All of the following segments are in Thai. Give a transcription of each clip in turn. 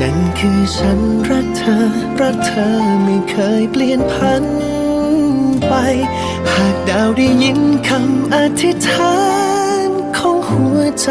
นั่นคือฉันรักเธอ รักเธอไม่เคยเปลี่ยนพันไป หากดาวได้ยินคำอธิษฐานของหัวใจ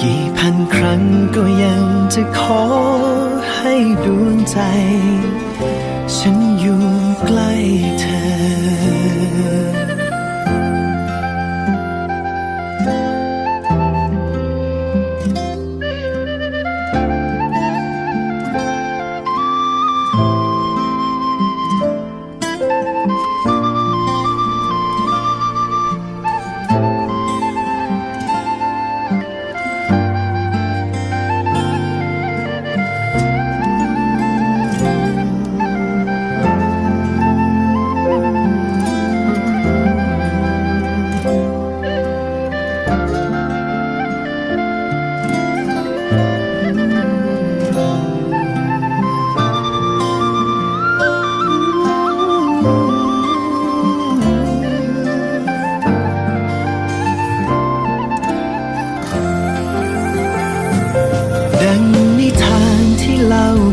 กี่พันครั้งก็ยังจะขอให้ดวงใจ ฉันอยู่ใกล้เธอ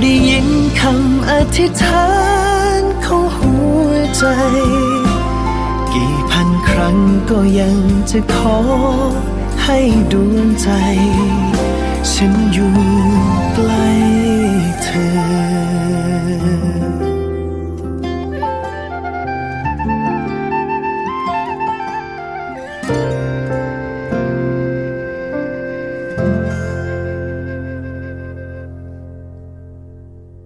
ได้ยินคำอธิษฐานของหัวใจ กี่พันครั้งก็ยังจะขอให้ดวงใจ ฉันอยู่